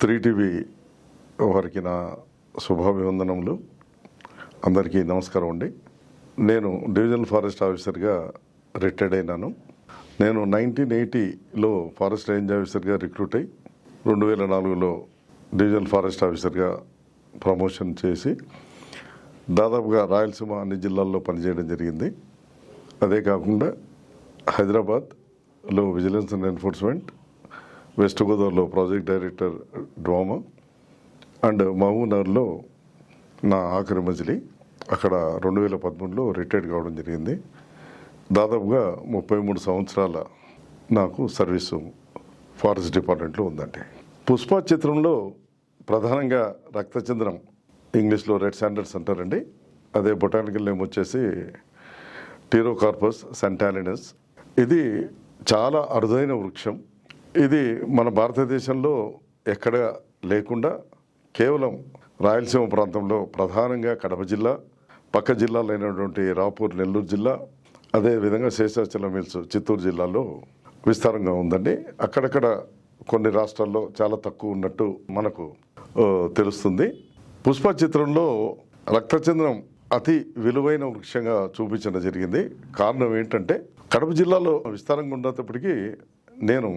Three TV వారికి నా శుభాభివందనములు. అందరికీ నమస్కారం అండి. నేను డివిజనల్ ఫారెస్ట్ ఆఫీసర్గా రిటైర్డ్ అయినాను. నేను నైన్టీన్ ఎయిటీలో ఫారెస్ట్ రేంజ్ ఆఫీసర్గా రిక్రూట్ అయ్యి రెండు వేల నాలుగులో డివిజనల్ ఫారెస్ట్ ఆఫీసర్గా ప్రమోషన్ చేసి దాదాపుగా రాయలసీమ అన్ని జిల్లాల్లో పనిచేయడం జరిగింది. అదే కాకుండా హైదరాబాద్లో విజిలెన్స్ అండ్ ఎన్ఫోర్స్మెంట్ వెస్ట్ గోదావరిలో ప్రాజెక్ట్ డైరెక్టర్ డ్రోమా అండ్ మహబూబ్నగర్లో నా ఆఖరి మజిలి. అక్కడ రెండు వేల పదమూడులో రిటైర్డ్ కావడం జరిగింది. దాదాపుగా ముప్పై మూడు సంవత్సరాల నాకు సర్వీసు ఫారెస్ట్ డిపార్ట్మెంట్లో ఉందండి. పుష్ప చిత్రంలో ప్రధానంగా రక్తచంద్రం ఇంగ్లీష్లో రెడ్ శాండర్స్ అంటారండి. అదే బొటానికల్ నేమ్ వచ్చేసి టీరోకార్పస్ సెంటాలినస్. ఇది చాలా అరుదైన వృక్షం. ఇది మన భారతదేశంలో ఎక్కడ లేకుండా కేవలం రాయలసీమ ప్రాంతంలో ప్రధానంగా కడప జిల్లా పక్క జిల్లాలైనటువంటి రాపూర్ నెల్లూరు జిల్లా అదేవిధంగా శేషాచలం మిల్స్ చిత్తూరు జిల్లాలో విస్తారంగా ఉందండి. అక్కడక్కడ కొన్ని రాష్ట్రాల్లో చాలా తక్కువ ఉన్నట్టు మనకు తెలుస్తుంది. పుష్ప చిత్రంలో రక్తచంద్రం అతి విలువైన వృక్షంగా చూపించడం జరిగింది. కారణం ఏంటంటే కడప జిల్లాలో విస్తారంగా ఉన్నప్పటికీ నేను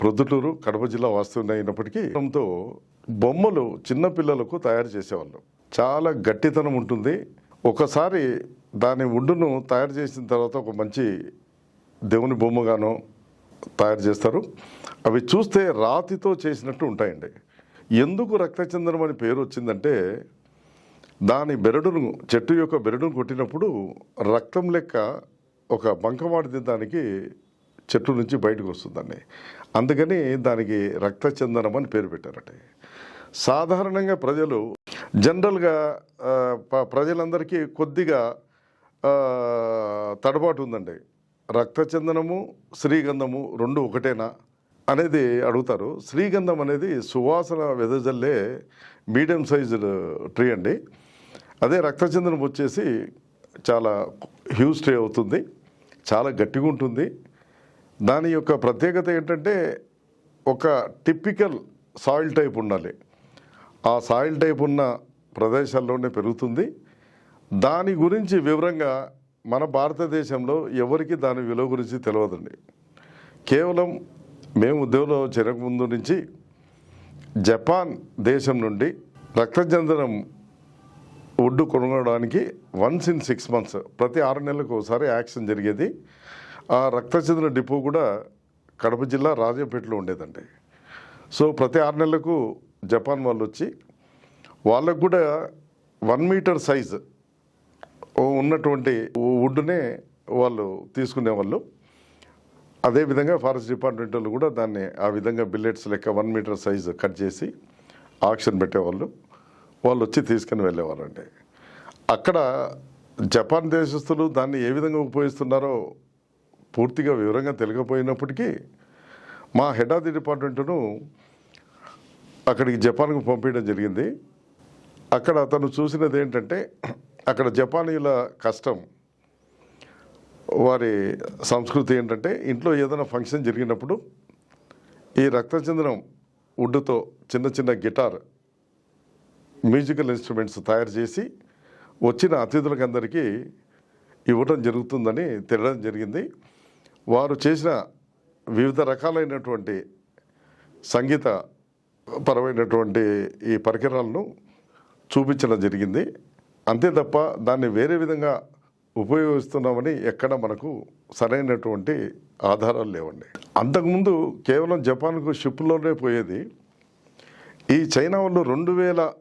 ప్రొద్దుటూరు కడప జిల్లా వాస్తవం అయినప్పటికీ తో బొమ్మలు చిన్నపిల్లలకు తయారు చేసేవాళ్ళు. చాలా గట్టితనం ఉంటుంది. ఒకసారి దాని వుడ్డును తయారు చేసిన తర్వాత ఒక మంచి దేవుని బొమ్మగానో తయారు చేస్తారు. అవి చూస్తే రాతితో చేసినట్టు ఉంటాయండి. ఎందుకు రక్తచందనం అని పేరు వచ్చిందంటే దాని బెరడును చెట్టు యొక్క బెరడును కొట్టినప్పుడు రక్తం లెక్క ఒక బంకమాడి దానికి చెట్టు నుంచి బయటకు వస్తుందండి. అందుకని దానికి రక్తచందనం అని పేరు పెట్టారట. సాధారణంగా ప్రజలు జనరల్గా ప్రజలందరికీ కొద్దిగా తడబాటు ఉందండి. రక్తచందనము శ్రీగంధము రెండు ఒకటేనా అనేది అడుగుతారు. శ్రీగంధం అనేది సువాసన వెదజల్లే మీడియం సైజు ట్రీ అండి. అదే రక్తచందనం వచ్చేసి చాలా హ్యూజ్ ట్రీ అవుతుంది. చాలా గట్టిగా ఉంటుంది దాని యొక్క ప్రత్యేకత ఏంటంటే ఒక టిపికల్ సాయిల్ టైప్ ఉండాలి. ఆ సాయిల్ టైప్ ఉన్న ప్రదేశాల్లోనే పెరుగుతుంది. దాని గురించి వివరంగా మన భారతదేశంలో ఎవరికి దాని విలువ గురించి తెలియదండి కేవలం మేము ఉద్యోగంలో చేరకముందు నుంచి జపాన్ దేశం నుండి రక్తచందనం ఒడ్డు కొనుగోడానికి వన్స్ ఇన్ సిక్స్ మంత్స్ ప్రతి ఆరు నెలలకు ఒకసారి యాక్షన్ జరిగేది. ఆ రక్తచంద్ర డిపో కూడా కడప జిల్లా రాజంపేటలో ఉండేదండి. సో ప్రతి ఆరు నెలలకు జపాన్ వాళ్ళు వచ్చి వాళ్ళకు కూడా వన్ మీటర్ సైజ్ ఉన్నటువంటి వుడ్నే వాళ్ళు తీసుకునేవాళ్ళు. అదేవిధంగా ఫారెస్ట్ డిపార్ట్మెంట్ వాళ్ళు కూడా దాన్ని ఆ విధంగా బిల్లెట్స్ లెక్క వన్ మీటర్ సైజు కట్ చేసి ఆక్షన్ పెట్టేవాళ్ళు. వాళ్ళు వచ్చి తీసుకుని వెళ్ళేవారండి. అక్కడ జపాన్ దేశస్తులు దాన్ని ఏ విధంగా ఉపయోగిస్తున్నారో పూర్తిగా వివరంగా తెలియకపోయినప్పటికీ మా హెడ్ ఆఫ్ ది డిపార్ట్మెంట్ను అక్కడికి జపాన్కు పంపించడం జరిగింది. అక్కడ అతను చూసినది ఏంటంటే అక్కడ జపానీయుల కష్టం వారి సంస్కృతి ఏంటంటే ఇంట్లో ఏదైనా ఫంక్షన్ జరిగినప్పుడు ఈ రక్తచందనం వుడ్తో చిన్న చిన్న గిటార్ మ్యూజికల్ ఇన్స్ట్రుమెంట్స్ తయారు చేసి వచ్చిన అతిథులకు అందరికీ ఇవ్వడం జరుగుతుందని తెలియడం జరిగింది. వారు చేసిన వివిధ రకాలైనటువంటి సంగీత పరమైనటువంటి ఈ పరికరాలను చూపించడం జరిగింది. అంతే తప్ప దాన్ని వేరే విధంగా ఉపయోగిస్తున్నామని ఎక్కడ మనకు సరైనటువంటి ఆధారాలు లేవండి. అంతకుముందు కేవలం జపాన్కు షిప్లోనే పోయేది. ఈ చైనా వాళ్ళు రెండు వేల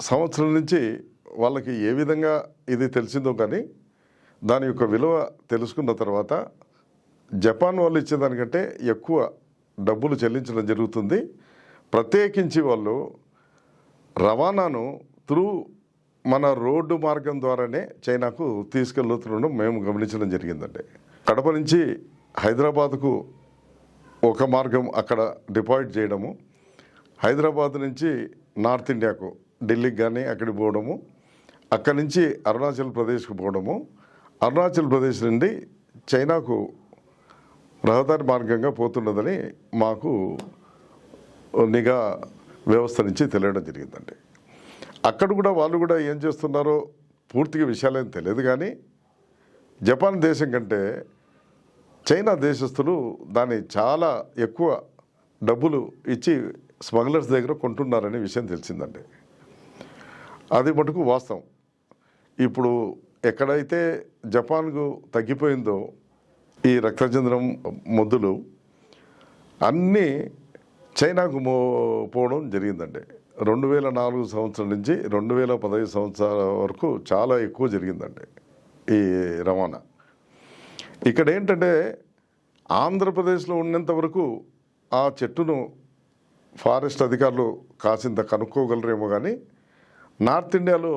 సంవత్సరం నుంచి వాళ్ళకి ఏ విధంగా ఇది తెలిసిందో కానీ దాని యొక్క విలువ తెలుసుకున్న తర్వాత జపాన్ వాళ్ళు ఇచ్చేదానికంటే ఎక్కువ డబ్బులు చెల్లించడం జరుగుతుంది. ప్రత్యేకించి వాళ్ళు రవాణాను త్రూ మన రోడ్డు మార్గం ద్వారానే చైనాకు తీసుకెళ్తుండడం మేము గమనించడం జరిగిందండి. కడప నుంచి హైదరాబాద్కు ఒక మార్గం అక్కడ డిపాజిట్ చేయడము హైదరాబాద్ నుంచి నార్త్ ఇండియాకు ఢిల్లీకి కానీ అక్కడికి పోవడము అక్కడి నుంచి అరుణాచల్ ప్రదేశ్కు పోవడము. అరుణాచల్ ప్రదేశ్ నుండి చైనాకు రహదారి మార్గంగా పోతున్నదని మాకు నిఘా వ్యవస్థ నుంచి తెలియడం జరిగిందండి. అక్కడ కూడా వాళ్ళు కూడా ఏం చేస్తున్నారో పూర్తిగా విషయాలేం తెలియదు కానీ జపాన్ దేశం కంటే చైనా దేశస్తులు దాన్ని చాలా ఎక్కువ డబ్బులు ఇచ్చి స్మగ్లర్స్ దగ్గర కొంటున్నారనే విషయం తెలిసిందండి. అది మటుకు వాస్తవం. ఇప్పుడు ఎక్కడైతే జపాన్కు తగ్గిపోయిందో ఈ రక్తచంద్రం మందులు అన్నీ చైనాకు మో పోవడం జరిగిందండి. రెండు వేల నాలుగు సంవత్సరం నుంచి రెండు వేల పదహైదు సంవత్సరాల వరకు చాలా ఎక్కువ జరిగిందండి ఈ రవాణా. ఇక్కడ ఏంటంటే ఆంధ్రప్రదేశ్లో ఉన్నంత వరకు ఆ చెట్టును ఫారెస్ట్ అధికారులు కాసింత కనుక్కోగలరేమో కానీ నార్త్ ఇండియాలో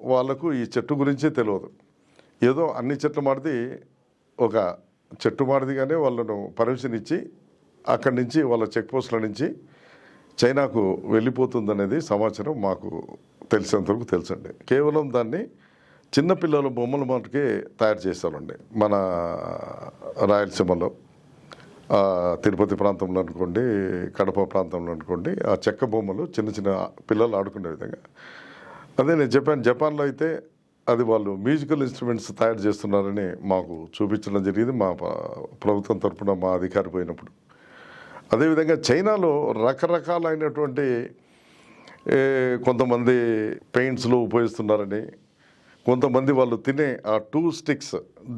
వాళ్ళకు ఈ చెట్టు గురించే తెలియదు ఏదో అన్ని చెట్లు మాడితే ఒక చెట్టుమారిదిగానే వాళ్ళను పర్మిషన్ ఇచ్చి అక్కడి నుంచి వాళ్ళ చెక్ పోస్టుల నుంచి చైనాకు వెళ్ళిపోతుందనేది సమాచారం మాకు తెలిసినంతవరకు తెలుసండి. కేవలం దాన్ని చిన్నపిల్లల బొమ్మల మాటకే తయారు చేస్తారండి మన రాయలసీమలో తిరుపతి ప్రాంతంలో అనుకోండి కడప ప్రాంతంలో అనుకోండి ఆ చెక్క బొమ్మలు చిన్న చిన్న పిల్లలు ఆడుకునే విధంగా. అదే నేను చెప్పాను జపాన్లో అయితే అది వాళ్ళు మ్యూజికల్ ఇన్స్ట్రుమెంట్స్ తయారు చేస్తున్నారని మాకు చూపించడం జరిగింది. మా ప్రభుత్వం తరపున మా అధికారి పోయినప్పుడు. అదేవిధంగా చైనాలో రకరకాలైనటువంటి కొంతమంది పెయింట్స్లో ఉపయోగిస్తున్నారని కొంతమంది వాళ్ళు తినే ఆ టూ స్టిక్స్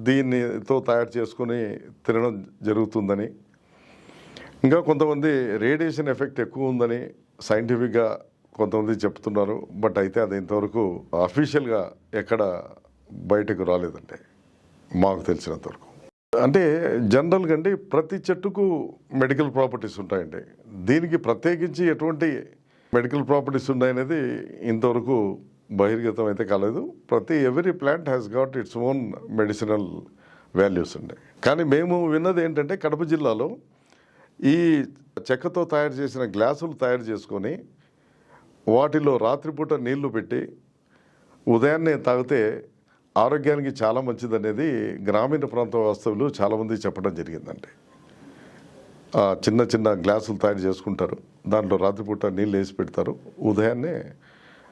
దీనితో తయారు చేసుకొని తినడం జరుగుతుందని ఇంకా కొంతమంది రేడియేషన్ ఎఫెక్ట్ ఎక్కువ ఉందని సైంటిఫిక్గా కొంతమంది చెప్తున్నారు బట్ అయితే అది ఇంతవరకు అఫీషియల్గా ఎక్కడ బయటకు రాలేదండి మాకు తెలిసినంతవరకు అంటే జనరల్గా అండి ప్రతి చెట్టుకు మెడికల్ ప్రాపర్టీస్ ఉంటాయండి. దీనికి ప్రత్యేకించి ఎటువంటి మెడికల్ ప్రాపర్టీస్ ఉన్నాయనేది ఇంతవరకు బహిర్గతం అయితే కాలేదు. ప్రతి every plant has got its own medicinal values అండి. కానీ మేము విన్నది ఏంటంటే కడప జిల్లాలో ఈ చెక్కతో తయారు చేసిన గ్లాసులు తయారు చేసుకొని వాటిలో రాత్రిపూట నీళ్ళు పెట్టి ఉదయాన్నే తాగితే ఆరోగ్యానికి చాలా మంచిదనేది గ్రామీణ ప్రాంత వాస్తవులు చాలామంది చెప్పడం జరిగిందండి. చిన్న చిన్న గ్లాసులు తయారు చేసుకుంటారు. దాంట్లో రాత్రిపూట నీళ్ళు వేసి పెడతారు. ఉదయాన్నే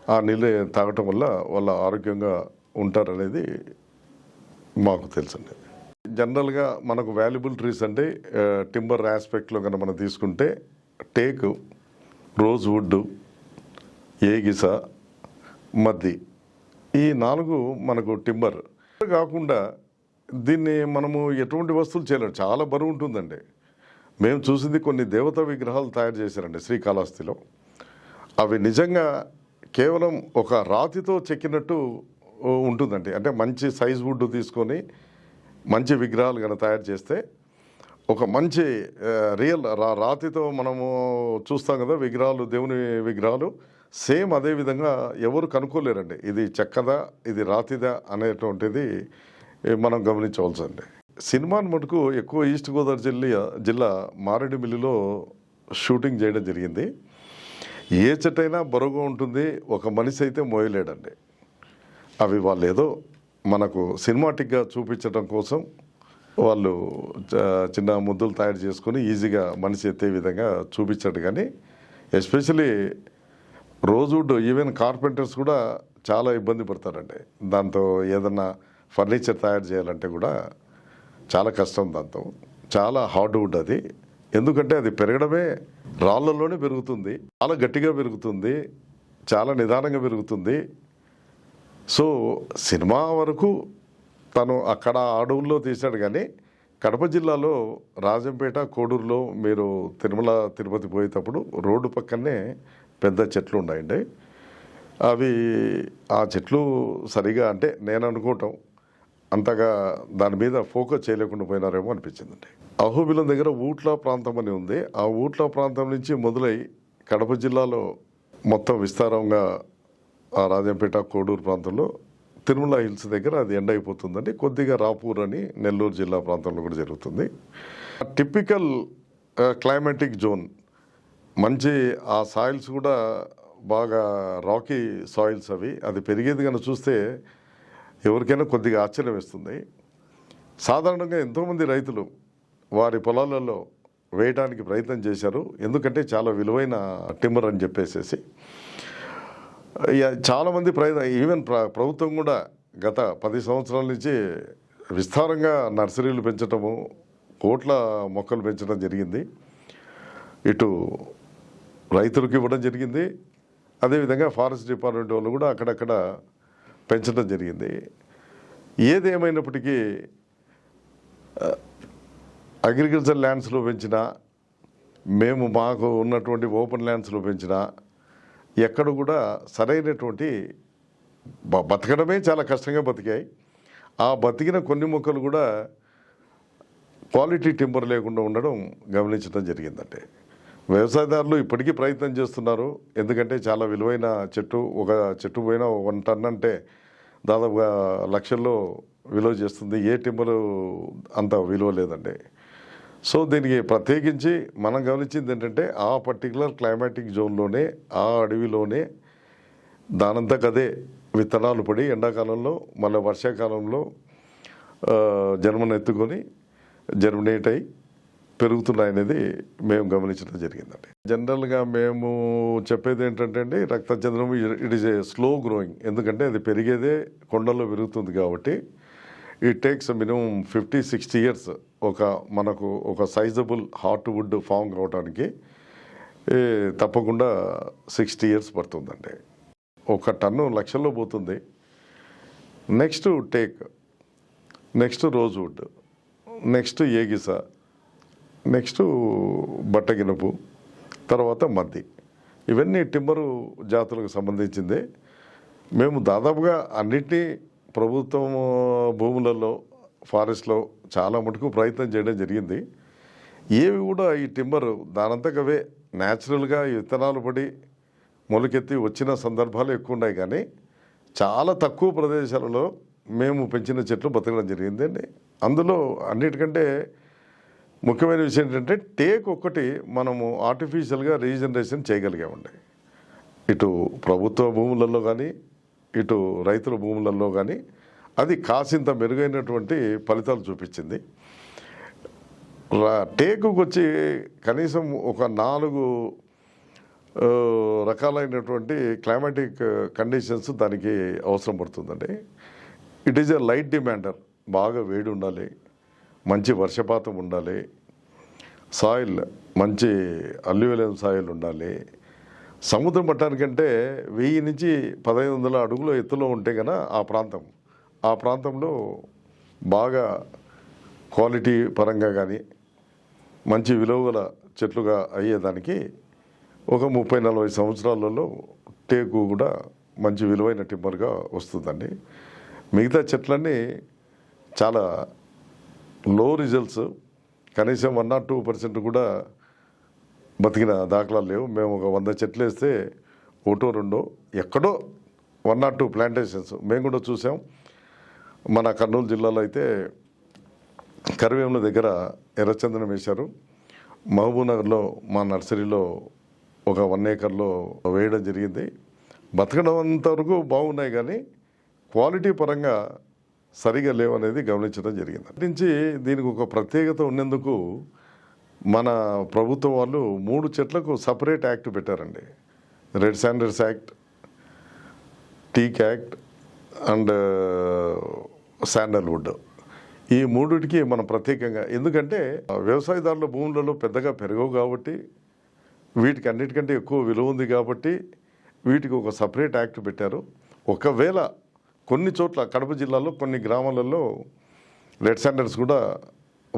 ఆ నీళ్ళు తాగటం వల్ల వాళ్ళ ఆరోగ్యంగా ఉంటారనేది మాకు తెలుసండి. జనరల్గా మనకు వాల్యుబుల్ ట్రీస్ అంటే టింబర్ ఆస్పెక్ట్లో కనుక మనం తీసుకుంటే టేకు రోజ్ వుడ్ ఏగిస మద్ది. ఈ నాలుగు మనకు టింబర్. కాకుండా దీన్ని మనము ఎటువంటి వస్తువులు చేయలేము చాలా బరువు ఉంటుందండి. మేము చూసింది కొన్ని దేవతా విగ్రహాలు తయారు చేశారండి శ్రీకాళహస్తిలో. అవి నిజంగా కేవలం ఒక రాతితో చెక్కినట్టు ఉంటుందండి. అంటే మంచి సైజ్ వుడ్ తీసుకొని మంచి విగ్రహాలు కనుక తయారు చేస్తే ఒక మంచి రియల్ రా రాతితో మనము చూస్తాం కదా విగ్రహాలు దేవుని విగ్రహాలు. సేమ్ అదే విధంగా ఎవరు కనుక్కోలేరండి. ఇది చెక్కదా ఇది రాతిదా అనేటువంటిది మనం గమనించవలసింది సినిమాను మటుకు ఎక్కువ ఈస్ట్ గోదావరి జిల్లా జిల్లా మారేడుమిల్లిలో షూటింగ్ చేయడం జరిగింది. ఏ చెట్టైనా బరువుగా ఉంటుంది ఒక మనిషి అయితే మోయలేడండి. అవి వాళ్ళు ఏదో మనకు సినిమాటిక్గా చూపించడం కోసం వాళ్ళు చిన్న ముద్దులు తయారు చేసుకొని ఈజీగా మనిషి ఎత్తే విధంగా చూపించాడు. కానీ ఎస్పెషలీ రోజుడ్ ఈవెన్ కార్పెంటర్స్ కూడా చాలా ఇబ్బంది పడతారండి. దాంతో ఏదన్నా ఫర్నిచర్ తయారు చేయాలంటే కూడా చాలా కష్టం దాంతో. చాలా హార్డ్ వుడ్ అది. ఎందుకంటే అది పెరగడమే రాళ్ళలోనే పెరుగుతుంది. చాలా గట్టిగా పెరుగుతుంది. చాలా నిదానంగా పెరుగుతుంది. సో సినిమా వరకు తను అక్కడ అడవుల్లో తీశాడు కానీ కడప జిల్లాలో రాజంపేట కోడూరులో మీరు తిరుమల తిరుపతి పోయేటప్పుడు రోడ్డు పక్కనే పెద్ద చెట్లు ఉన్నాయండి. అవి ఆ చెట్లు సరిగా అంటే నేను అనుకోవటం అంతగా దాని మీద ఫోకస్ చేయలేకుండా పోయినారేమో అనిపించిందండి. అహోబిలం దగ్గర ఊట్ల ప్రాంతం అని ఉంది. ఆ ఊట్ల ప్రాంతం నుంచి మొదలై కడప జిల్లాలో మొత్తం విస్తారంగా ఆ రాజంపేట కోడూరు ప్రాంతంలో తిరుమల హిల్స్ దగ్గర అది ఎండ్ అయిపోతుందండి. కొద్దిగా రాపూర్ అని నెల్లూరు జిల్లా ప్రాంతంలో కూడా జరుగుతుంది. టిపికల్ క్లైమాటిక్ జోన్ మంచి ఆ సాయిల్స్ కూడా బాగా రాకీ సాయిల్స్ అవి. అది పెరిగేది కనుక చూస్తే ఎవరికైనా కొద్దిగా ఆశ్చర్యం వేస్తుంది. సాధారణంగా ఎంతోమంది రైతులు వారి పొలాలలో వేయడానికి ప్రయత్నం చేశారు. ఎందుకంటే చాలా విలువైన టిమ్మర్ అని చెప్పేసేసి. ఇక చాలామంది ప్రయత్నం ఈవెన్ ప్రభుత్వం కూడా గత పది సంవత్సరాల నుంచి విస్తారంగా నర్సరీలు పెంచటము కోట్ల మొక్కలు పెంచడం జరిగింది. ఇటు రైతులకు ఇవ్వడం జరిగింది. అదేవిధంగా ఫారెస్ట్ డిపార్ట్మెంట్ వాళ్ళు కూడా అక్కడక్కడ పెంచడం జరిగింది. ఏదేమైనప్పటికీ అగ్రికల్చర్ ల్యాండ్స్లో పెంచినా మేము మాకు ఉన్నటువంటి ఓపెన్ ల్యాండ్స్లో పెంచినా ఎక్కడ కూడా సరైనటువంటి బతకడమే చాలా కష్టంగా బతికాయి. ఆ బతికిన కొన్ని మొక్కలు కూడా క్వాలిటీ టింబర్ లేకుండా ఉండడం గమనించడం జరిగిందంటే. వ్యవసాయదారులు ఇప్పటికీ ప్రయత్నం చేస్తున్నారు. ఎందుకంటే చాలా విలువైన చెట్టు ఒక చెట్టు పోయిన వన్ టన్ అంటే దాదాపుగా లక్షల్లో విలువ చేస్తుంది. ఏ టింబరు అంత విలువ లేదండి. సో దీనికి ప్రత్యేకించి మనం గమనించింది ఏంటంటే ఆ పర్టికులర్ క్లైమాటిక్ జోన్లోనే ఆ అడవిలోనే దానంతకు అదే విత్తనాలు పడి ఎండాకాలంలో మళ్ళీ వర్షాకాలంలో జన్మను ఎత్తుకొని జర్మినేట్ అయి పెరుగుతున్నాయనేది మేము గమనించడం జరిగిందండి. జనరల్గా మేము చెప్పేది ఏంటంటే అండి రక్తచంద్రం it is a slow growing. ఎందుకంటే అది పెరిగేదే కొండల్లో పెరుగుతుంది కాబట్టి it takes minimum fifty sixty years ఒక మనకు ఒక సైజబుల్ హార్ట్ వుడ్ ఫామ్ కావడానికి తప్పకుండా సిక్స్టీ ఇయర్స్ పడుతుందండి. ఒక టన్ను లక్షల్లో పోతుంది. Next teak next rosewood next ఏగిస next బట్టగినపు తర్వాత మద్ది. ఇవన్నీ టిమ్మరు జాతులకు సంబంధించిందే. మేము దాదాపుగా అన్నిటినీ ప్రభుత్వం భూములలో ఫారెస్ట్లో చాలా మటుకు ప్రయత్నం చేయడం జరిగింది. ఏవి కూడా ఈ టిమ్మర్ దానంతకవే న్యాచురల్గా విత్తనాలు పడి మొలకెత్తి వచ్చిన సందర్భాలు ఎక్కువ ఉన్నాయి కానీ చాలా తక్కువ ప్రదేశాలలో మేము పెంచిన చెట్లు బతకడం జరిగిందండి. అందులో అన్నిటికంటే ముఖ్యమైన విషయం ఏంటంటే టేక్ ఒక్కటి మనము ఆర్టిఫిషియల్గా రీజనరేషన్ చేయగలిగామండి. ఇటు ప్రభుత్వ భూములలో కానీ ఇటు రైతుల భూములలో కానీ అది కాసింత మెరుగైనటువంటి ఫలితాలు చూపించింది. టేకుకు వచ్చి కనీసం ఒక నాలుగు రకాలైనటువంటి క్లైమాటిక్ కండిషన్స్ దానికి అవసరం పడుతుందండి. It is a light demander బాగా వేడి ఉండాలి మంచి వర్షపాతం ఉండాలి. సాయిల్ మంచి అల్యూమినియం సాయిల్ ఉండాలి. సముద్రం మట్టానికంటే వెయ్యి నుంచి పదహైదు వందల అడుగుల ఎత్తులో ఉంటే కనుక ఆ ప్రాంతం ఆ ప్రాంతంలో బాగా క్వాలిటీ పరంగా కానీ మంచి విలువగల చెట్లుగా అయ్యేదానికి ఒక ముప్పై నలభై సంవత్సరాలలో టేకు కూడా మంచి విలువైన టిమ్మర్గా వస్తుందండి. మిగతా చెట్లన్నీ చాలా లో రిజల్ట్స్ కనీసం వన్ నాట్ టూ పర్సెంట్ కూడా బతికిన దాఖలాలు లేవు. మేము ఒక వంద చెట్లు వేస్తే ఒకటో రెండో ఎక్కడో వన్ నాట్ టూ ప్లాంటేషన్స్ మేము కూడా చూసాం. మన కర్నూలు జిల్లాలో అయితే కరివేముల దగ్గర ఎర్రచందనం వేశారు. మహబూబ్నగర్లో మా నర్సరీలో ఒక వన్ ఏకర్లో వేయడం జరిగింది. బతకడం అంతవరకు బాగున్నాయి కానీ క్వాలిటీ పరంగా సరిగా లేవనేది గమనించడం జరిగింది. అటు నుంచి దీనికి ఒక ప్రత్యేకత ఉన్నందుకు మన ప్రభుత్వం వాళ్ళు మూడు చెట్లకు సపరేట్ యాక్ట్ పెట్టారండి. Red sanders act teak act and sandalwood ఈ మూడిటికి మనం ప్రత్యేకంగా ఎందుకంటే వ్యవసాయదారుల భూములలో పెద్దగా పెరగవు కాబట్టి వీటికి అన్నిటికంటే ఎక్కువ విలువ ఉంది కాబట్టి వీటికి ఒక సపరేట్ యాక్ట్ పెట్టారు. ఒకవేళ కొన్ని చోట్ల కడప జిల్లాలో కొన్ని గ్రామాలలో రెడ్ సెంటర్స్ కూడా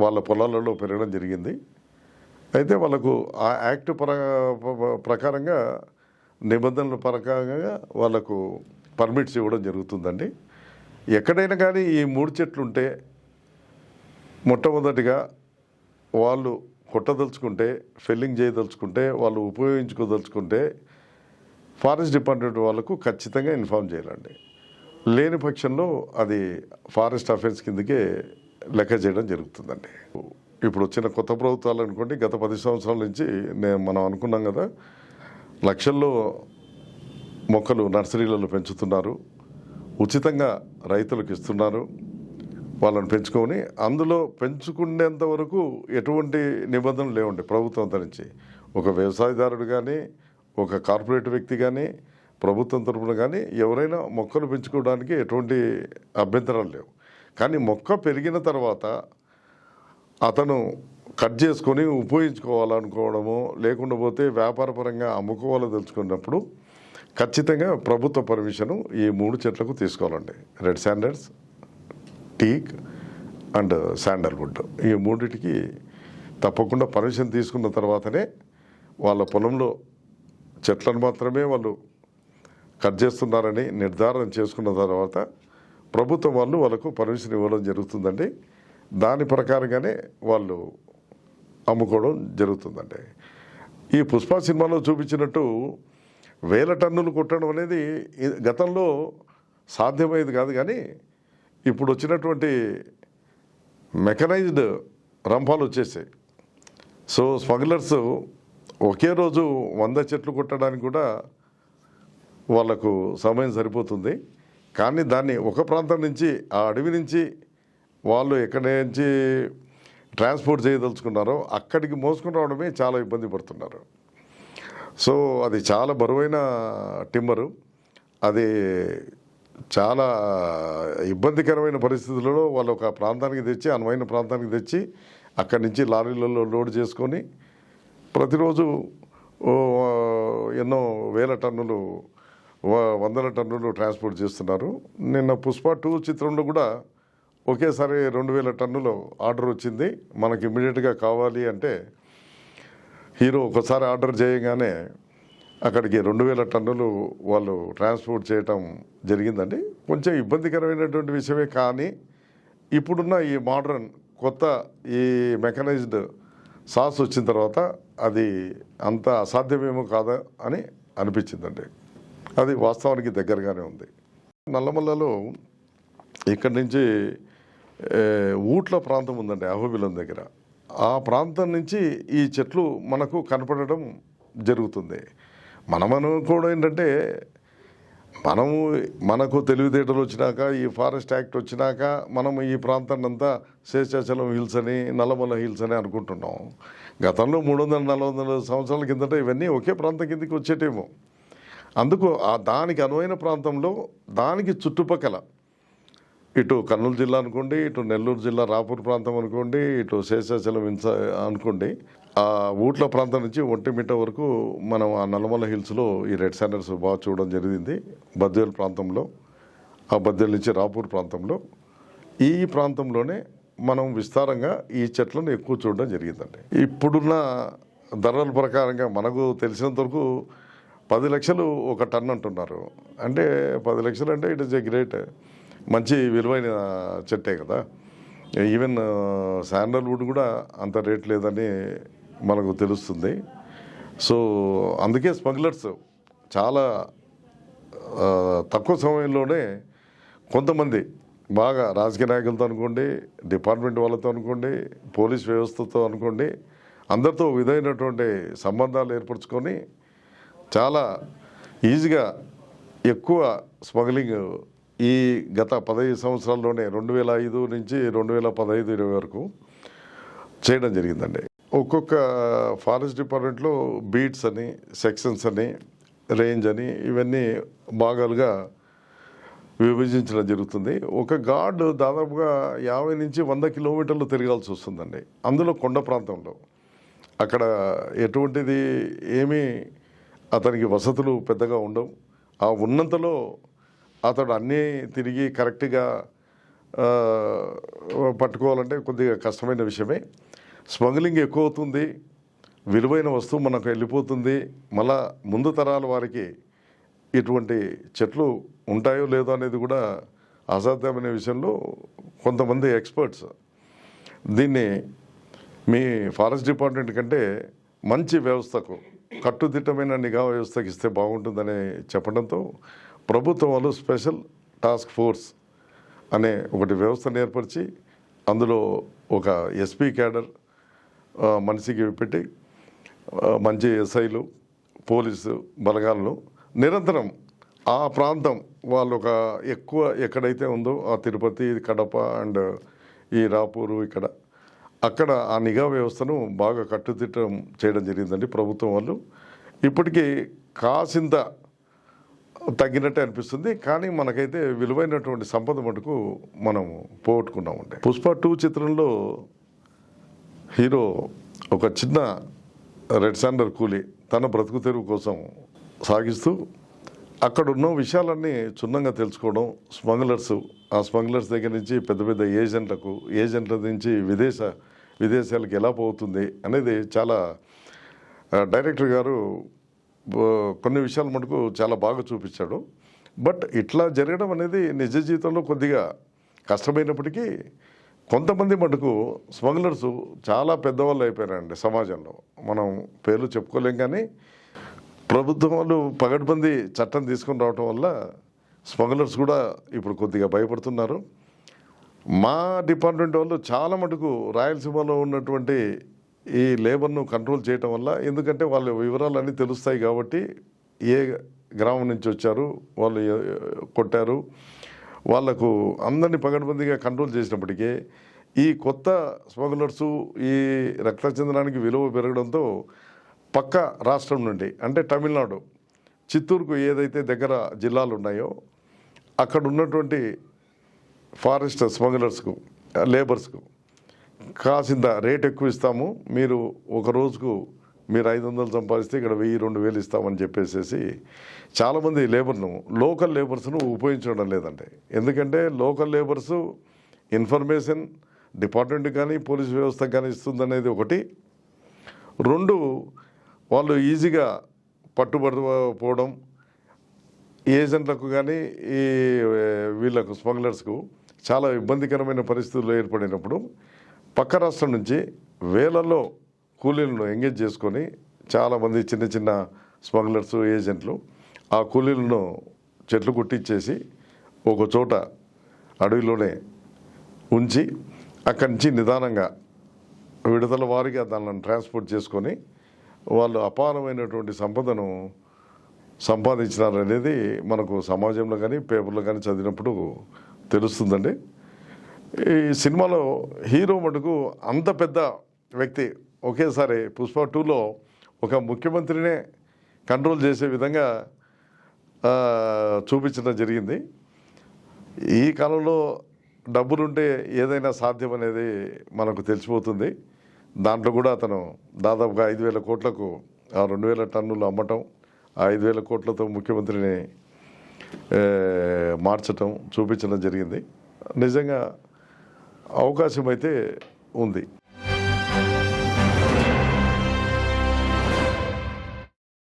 వాళ్ళ పొలాలలో పెరగడం జరిగింది. అయితే వాళ్ళకు ఆ యాక్ట్ పర ప్రకారంగా నిబంధనల ప్రకారంగా వాళ్ళకు పర్మిట్స్ ఇవ్వడం జరుగుతుందండి. ఎక్కడైనా కానీ ఈ మూడు చెట్లు ఉంటే మొట్టమొదటిగా వాళ్ళు కొట్టదలుచుకుంటే ఫెల్లింగ్ చేయదలుచుకుంటే వాళ్ళు ఉపయోగించుకోదలుచుకుంటే ఫారెస్ట్ డిపార్ట్మెంట్ వాళ్ళకు ఖచ్చితంగా ఇన్ఫామ్ చేయాలండి. లేని పక్షంలో అది ఫారెస్ట్ అఫేర్స్ కిందకే లెక్క చేయడం జరుగుతుందండి. ఇప్పుడు వచ్చిన కొత్త ప్రభుత్వాలు అనుకోండి గత పది సంవత్సరాల నుంచి నేను మనం అనుకున్నాం కదా లక్షల్లో మొక్కలు నర్సరీలలో పెంచుతున్నారు ఉచితంగా రైతులకు ఇస్తున్నారు వాళ్ళని పెంచుకొని అందులో పెంచుకునేంత వరకు ఎటువంటి నిబంధనలు లేవండి ప్రభుత్వం నుంచి ఒక వ్యవసాయదారుడు కానీ ఒక కార్పొరేట్ వ్యక్తి కానీ ప్రభుత్వం తరపున కానీ ఎవరైనా మొక్కలు పెంచుకోవడానికి ఎటువంటి అభ్యంతరాలు లేవు. కానీ మొక్క పెరిగిన తర్వాత అతను కట్ చేసుకొని ఉపయోగించుకోవాలనుకోవడము లేకుండా పోతే వ్యాపారపరంగా అమ్ముకోవాలో తెలుసుకున్నప్పుడు ఖచ్చితంగా ప్రభుత్వ పర్మిషను ఈ మూడు చెట్లకు తీసుకోవాలండి. Red sanders teak and sandalwood. ఈ మూడింటికి తప్పకుండా పర్మిషన్ తీసుకున్న తర్వాతనే వాళ్ళ పొలంలో చెట్లను మాత్రమే వాళ్ళు కట్ చేస్తున్నారని నిర్ధారణ చేసుకున్న తర్వాత ప్రభుత్వం వాళ్ళు వాళ్ళకు పర్మిషన్ ఇవ్వడం జరుగుతుందండి. దాని ప్రకారంగానే వాళ్ళు అమ్ముకోవడం జరుగుతుందండి. ఈ పుష్ప సినిమాలో చూపించినట్టు వేల టన్నులు కొట్టడం అనేది గతంలో సాధ్యమయ్యేది కాదు కానీ ఇప్పుడు వచ్చినటువంటి మెకనైజ్డ్ రంపాలు వచ్చేసాయి. సో స్మగ్లర్స్ ఒకే రోజు వంద చెట్లు కొట్టడానికి కూడా వాళ్ళకు సమయం సరిపోతుంది. కానీ దాన్ని ఒక ప్రాంతం నుంచి ఆ అడవి నుంచి వాళ్ళు ఎక్కడి నుంచి ట్రాన్స్పోర్ట్ చేయదలుచుకున్నారో అక్కడికి మోసుకుని రావడమే చాలా ఇబ్బంది పడుతున్నారు. సో అది చాలా బరువైన టిమ్మరు. అది చాలా ఇబ్బందికరమైన పరిస్థితులలో వాళ్ళు ఒక ప్రాంతానికి తెచ్చి అనువైన ప్రాంతానికి తెచ్చి అక్కడి నుంచి లారీలలో లోడ్ చేసుకొని ప్రతిరోజు ఎన్నో వేల టన్నులు వందల టన్నులు ట్రాన్స్పోర్ట్ చేస్తున్నారు. నిన్న పుష్ప టూ చిత్రంలో కూడా ఒకేసారి రెండు వేల టన్నులు ఆర్డర్ వచ్చింది. మనకి ఇమ్మీడియట్గా కావాలి అంటే హీరో ఒకసారి ఆర్డర్ చేయగానే అక్కడికి రెండు వేల టన్నులు వాళ్ళు ట్రాన్స్పోర్ట్ చేయటం జరిగిందండి. కొంచెం ఇబ్బందికరమైనటువంటి విషయమే కానీ ఇప్పుడున్న ఈ మోడర్న్ కొత్త ఈ మెకనైజ్డ్ సాస్ వచ్చిన తర్వాత అది అంత అసాధ్యమేమో కాదా అని అనిపించిందండి. అది వాస్తవానికి దగ్గరగానే ఉంది. నల్లమల్లలో ఇక్కడి నుంచి ఊట్ల ప్రాంతం ఉందండి అహోబిలం దగ్గర. ఆ ప్రాంతం నుంచి ఈ చెట్లు మనకు కనపడడం జరుగుతుంది. మనం కూడా ఏంటంటే మనము మనకు తెలివితేటలు వచ్చినాక ఈ ఫారెస్ట్ యాక్ట్ వచ్చినాక మనం ఈ ప్రాంతాన్ని అంతా శేషాచలం హిల్స్ అని నల్లమల్ల హిల్స్ అని అనుకుంటున్నాం. గతంలో మూడు వందల నలభై వందల సంవత్సరాల కిందట ఇవన్నీ ఒకే ప్రాంతం కిందకి వచ్చేటేమో. అందుకు ఆ దానికి అనువైన ప్రాంతంలో దానికి చుట్టుపక్కల ఇటు కర్నూలు జిల్లా అనుకోండి ఇటు నెల్లూరు జిల్లా రాపూర్ ప్రాంతం అనుకోండి ఇటు శేషాచలం ఇన్స అనుకోండి ఆ ఊట్ల ప్రాంతం నుంచి ఒంటిమిట వరకు మనం ఆ నల్లమల హిల్స్లో ఈ రెడ్ శాండర్స్ బాగా చూడడం జరిగింది. బద్వేల్ ప్రాంతంలో ఆ బద్వేల్ నుంచి రాపూర్ ప్రాంతంలో. ఈ ప్రాంతంలోనే మనం విస్తారంగా ఈ చెట్లను ఎక్కువ చూడడం జరిగిందండి. ఇప్పుడున్న ధరల ప్రకారంగా మనకు తెలిసినంత వరకు పది లక్షలు ఒక టన్ అంటున్నారు. అంటే పది లక్షలు అంటే ఇట్ ఇస్ ఏ గ్రేట్ మంచి విలువైన చెట్టే కదా. ఈవెన్ శాండల్వుడ్ uh, కూడా అంత రేట్ లేదని మనకు తెలుస్తుంది. సో అందుకే స్మగ్లర్స్ చాలా uh, తక్కువ సమయంలోనే కొంతమంది బాగా రాజకీయ నాయకులతో అనుకోండి డిపార్ట్మెంట్ వాళ్ళతో అనుకోండి పోలీస్ వ్యవస్థతో అనుకోండి అందరితో విధమైనటువంటి సంబంధాలు ఏర్పరచుకొని చాలా ఈజీగా ఎక్కువ స్మగ్లింగ్ ఈ గత పదహైదు సంవత్సరాల్లోనే రెండు వేల ఐదు నుంచి రెండు వేల పదహైదు ఇరవై వరకు చేయడం జరిగిందండి. ఒక్కొక్క ఫారెస్ట్ డిపార్ట్మెంట్లో బీట్స్ అని సెక్షన్స్ అని రేంజ్ అని ఇవన్నీ భాగాలుగా విభజించడం జరుగుతుంది. ఒక గార్డు దాదాపుగా యాభై నుంచి వంద కిలోమీటర్లు తిరగాల్సి వస్తుందండి. అందులో కొండ ప్రాంతంలో. అక్కడ ఎటువంటిది ఏమీ అతనికి వసతులు పెద్దగా ఉండవు. ఆ ఉన్నంతలో అతడు అన్నీ తిరిగి కరెక్ట్గా పట్టుకోవాలంటే కొద్దిగా కష్టమైన విషయమే. స్మగ్లింగ్ ఎక్కువ అవుతుంది విలువైన వస్తువు మనకు వెళ్ళిపోతుంది మళ్ళా ముందు తరాల వారికి ఇటువంటి చెట్లు ఉంటాయో లేదో అనేది కూడా అసాధ్యమైన విషయంలో కొంతమంది ఎక్స్పర్ట్స్. దీన్ని మీ ఫారెస్ట్ డిపార్ట్మెంట్ కంటే మంచి వ్యవస్థకు కట్టుదిట్టమైన నిఘా వ్యవస్థకి ఇస్తే బాగుంటుందని చెప్పడంతో ప్రభుత్వం వాళ్ళు స్పెషల్ టాస్క్ ఫోర్స్ అనే ఒకటి వ్యవస్థను ఏర్పరిచి అందులో ఒక ఎస్పీ క్యాడర్ మనిషికి పెట్టి మంచి ఎస్ఐలు పోలీసు బలగాలను నిరంతరం ఆ ప్రాంతం వాళ్ళు ఒక ఎక్కువ ఎక్కడైతే ఉందో ఆ తిరుపతి కడప అండ్ ఈ రాపూరు ఇక్కడ అక్కడ ఆ నిఘా వ్యవస్థను బాగా కట్టుదిట్టం చేయడం జరిగిందండి ప్రభుత్వం వాళ్ళు. ఇప్పటికీ కాసింత తగ్గినట్టే అనిపిస్తుంది కానీ మనకైతే విలువైనటువంటి సంపద మటుకు మనం పోగొట్టుకున్నామండి. పుష్ప టూ చిత్రంలో హీరో ఒక చిన్న రెడ్ సాండర్ కూలీ తన బ్రతుకు తెరువు కోసం సాగిస్తూ అక్కడ ఉన్న విషయాలన్నీ క్షుణ్ణంగా తెలుసుకోవడం స్మగ్లర్స్ ఆ స్మగ్లర్స్ దగ్గర నుంచి పెద్ద పెద్ద ఏజెంట్లకు ఏజెంట్ల నుంచి విదేశ విదేశాలకు ఎలా పోతుంది అనేది చాలా డైరెక్టర్ గారు కొన్ని విషయాలు మటుకు చాలా బాగా చూపించాడు. బట్ ఇట్లా జరగడం అనేది నిజ జీవితంలో కొద్దిగా కష్టమైనప్పటికీ కొంతమంది మటుకు స్మగ్లర్స్ చాలా పెద్దవాళ్ళు అయిపోయారండి సమాజంలో. మనం పేర్లు చెప్పుకోలేం కానీ ప్రభుత్వం వాళ్ళు పగడ్బందీ చట్టం తీసుకుని రావటం వల్ల స్మగ్లర్స్ కూడా ఇప్పుడు కొద్దిగా భయపడుతున్నారు. మా డిపార్ట్మెంట్ వాళ్ళు చాలా మటుకు రాయలసీమలో ఉన్నటువంటి ఈ లేబర్ను కంట్రోల్ చేయటం వల్ల ఎందుకంటే వాళ్ళ వివరాలన్నీ తెలుస్తాయి కాబట్టి ఏ గ్రామం నుంచి వచ్చారు వాళ్ళు కొట్టారు. వాళ్ళకు అందరినీ పగడబందీగా కంట్రోల్ చేసినప్పటికీ ఈ కొత్త స్మగ్లర్సు ఈ రక్తచందనానికి విలువ పెరగడంతో పక్క రాష్ట్రం నుండి అంటే తమిళనాడు చిత్తూరుకు ఏదైతే దగ్గర జిల్లాలు ఉన్నాయో అక్కడ ఉన్నటువంటి ఫారెస్ట్ స్మగ్లర్స్కు లేబర్స్కు కాసింత రేట్ ఎక్కువ ఇస్తాము. మీరు ఒక రోజుకు మీరు ఐదు వందలు సంపాదిస్తే ఇక్కడ వెయ్యి రెండు వేలు ఇస్తామని చెప్పేసేసి చాలామంది లేబర్ను లోకల్ లేబర్స్ను ఉపయోగించడం లేదండి. ఎందుకంటే లోకల్ లేబర్సు ఇన్ఫర్మేషన్ డిపార్ట్మెంట్ కానీ పోలీస్ వ్యవస్థ కానీ ఇస్తుందనేది ఒకటి. రెండు వాళ్ళు ఈజీగా పట్టుబడిపోవడం ఏజెంట్లకు కానీ ఈ వీళ్ళకు స్మగ్లర్స్కు చాలా ఇబ్బందికరమైన పరిస్థితులు ఏర్పడినప్పుడు పక్క రాష్ట్రం నుంచి వేలలో కూలీలను ఎంగేజ్ చేసుకొని చాలామంది చిన్న చిన్న స్మగ్లర్స్ ఏజెంట్లు ఆ కూలీలను చెట్లు కుట్టించేసి ఒక చోట అడవిలోనే ఉంచి అక్కడి నుంచి నిదానంగా విడతల వారిగా దానిని ట్రాన్స్పోర్ట్ చేసుకొని వాళ్ళు అపారమైనటువంటి సంపదను సంపాదించినారనేది మనకు సమాజంలో కానీ పేపర్లో కానీ చదివినప్పుడు తెలుస్తుందండి. ఈ సినిమాలో హీరో మటుకు అంత పెద్ద వ్యక్తి ఒకేసారి పుష్ప టూలో ఒక ముఖ్యమంత్రినే కంట్రోల్ చేసే విధంగా చూపించడం జరిగింది. ఈ కాలంలో డబ్బులుంటే ఏదైనా సాధ్యం అనేది మనకు తెలిసిపోతుంది. దాంట్లో కూడా అతను దాదాపుగా ఐదు వేల కోట్లకు ఆ రెండు వేల టన్నులు అమ్మటం ఆ ఐదు వేల కోట్లతో ముఖ్యమంత్రిని మార్చటం చూపించడం జరిగింది. నిజంగా అవకాశం అయితే ఉంది.